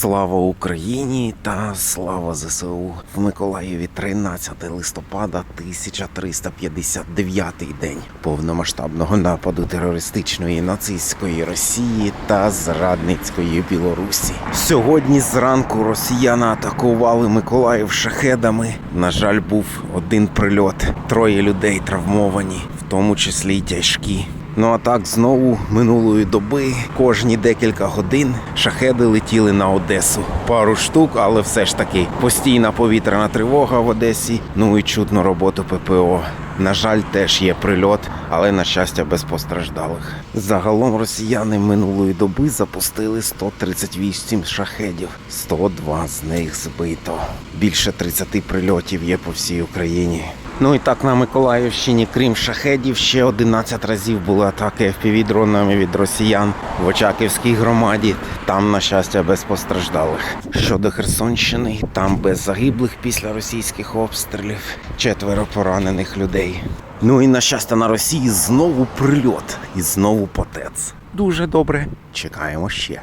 Слава Україні та слава ЗСУ в Миколаєві 13 листопада 1359 день повномасштабного нападу терористичної нацистської Росії та зрадницької Білорусі. Сьогодні зранку росіяни атакували Миколаїв шахедами. На жаль, був один прильот. Троє людей травмовані, в тому числі й тяжкі. Ну а так знову минулої доби, кожні декілька годин шахеди летіли на Одесу. Пару штук, але все ж таки постійна повітряна тривога в Одесі. Ну і чутно роботу ППО. На жаль, теж є прильот, але на щастя без постраждалих. Загалом росіяни минулої доби запустили 138 шахедів, 102 з них збито. Більше 30 прильотів є по всій Україні. Ну і так на Миколаївщині, крім шахедів, ще 11 разів були атаки FPV-дронами від росіян в Очаківській громаді. Там, на щастя, без постраждалих. Щодо Херсонщини, там без загиблих після російських обстрілів, четверо поранених людей. Ну і на щастя, на Росії знову прильот і знову потец. Дуже добре. Чекаємо ще.